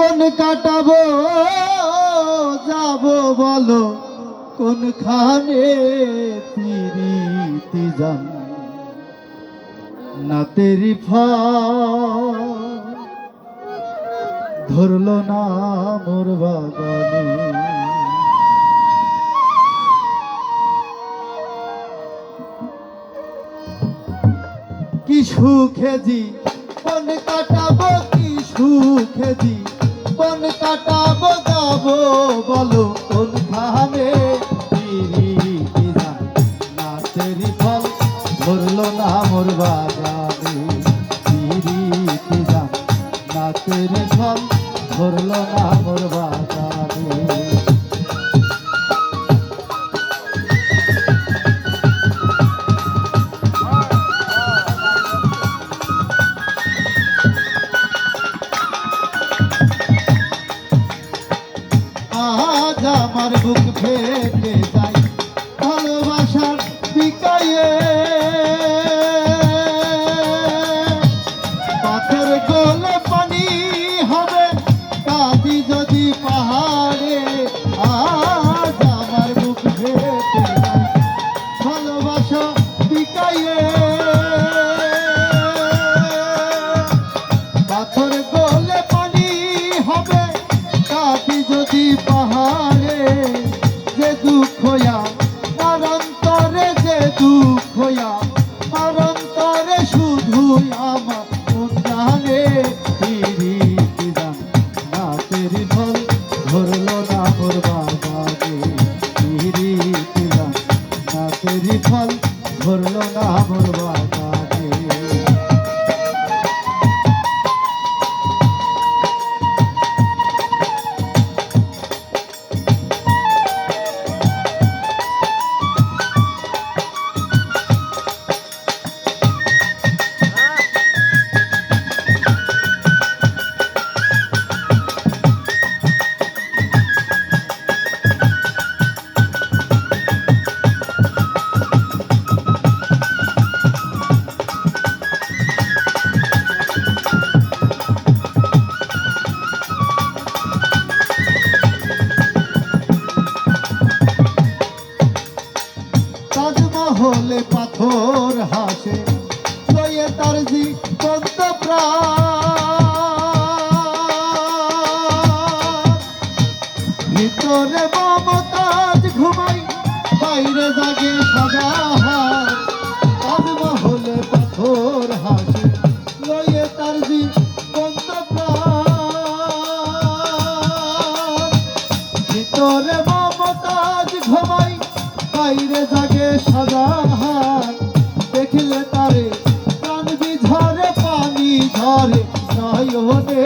জীবন কাটাবো, যাব বলো, কোনখানে তিরিতি যান? না তেরি ধরলো না মোর বাগানে। কি সুখে জি বন কাটাবো, কি সুখে জি বন কাটাবো যাব বলো কোন আমার বুক ফেটে যায় দুঃখ হইয়া অন্তরে শুধু আমার মন জানে নাচের ফল ধরলো না মোর বাগানে নাচের ফল ধরলো না মোর জাগে সাদা হার তাজমহলে পাথর হাসে, লয়ে তার জীবন্ত ভিতরে মমতাজ ঘুমাই, বাইরে জাগে সাদা হাত দেখিলে তারে, প্রাণ ঝরে পানি ঝরে নয়নে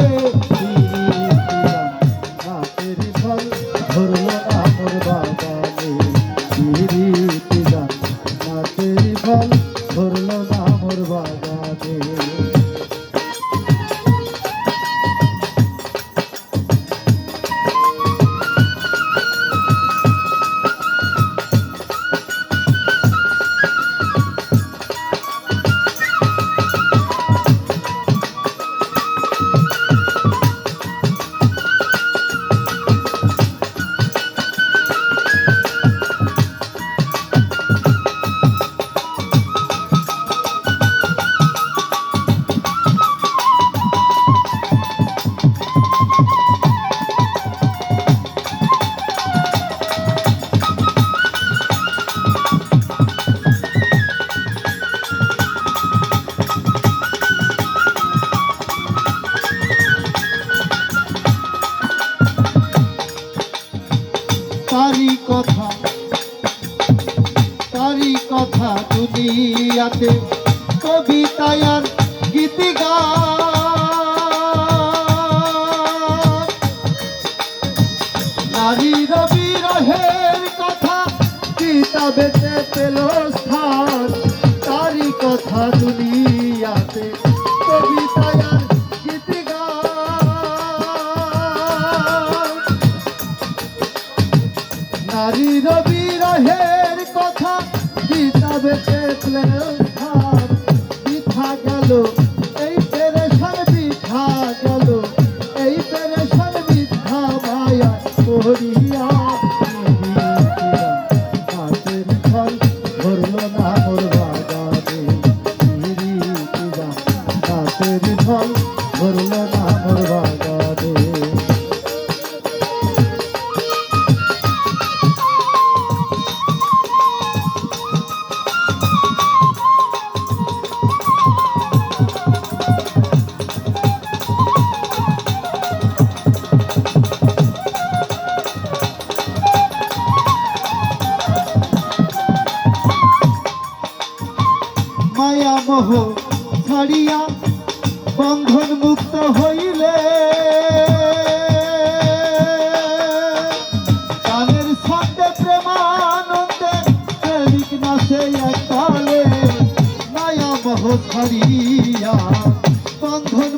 তারি কথা তারি কথা দুনিয়াতে কবিতায় আর গীতি গান নারীর বিরহের কথা কিতাবেতে পেল স্থান। তারি কথা দুনিয়াতে কবিতায় বিরহের কথা কিতাবে দেখলে বিঠা গেল, এই পেরেশান বিঠা গেল, এই পেরেশান করিয়া হাতের ফল ধরল না মোর বাগানে। হাতের ফল ধরল না মোর বাগানে। মোহ ছাড়িয়া বন্ধন মুক্ত হইলে। কানের ছন্দে, প্রেমানন্দে প্রেমিক নাচে একতালে মায়া মোহ ছাড়িয়া বন্ধন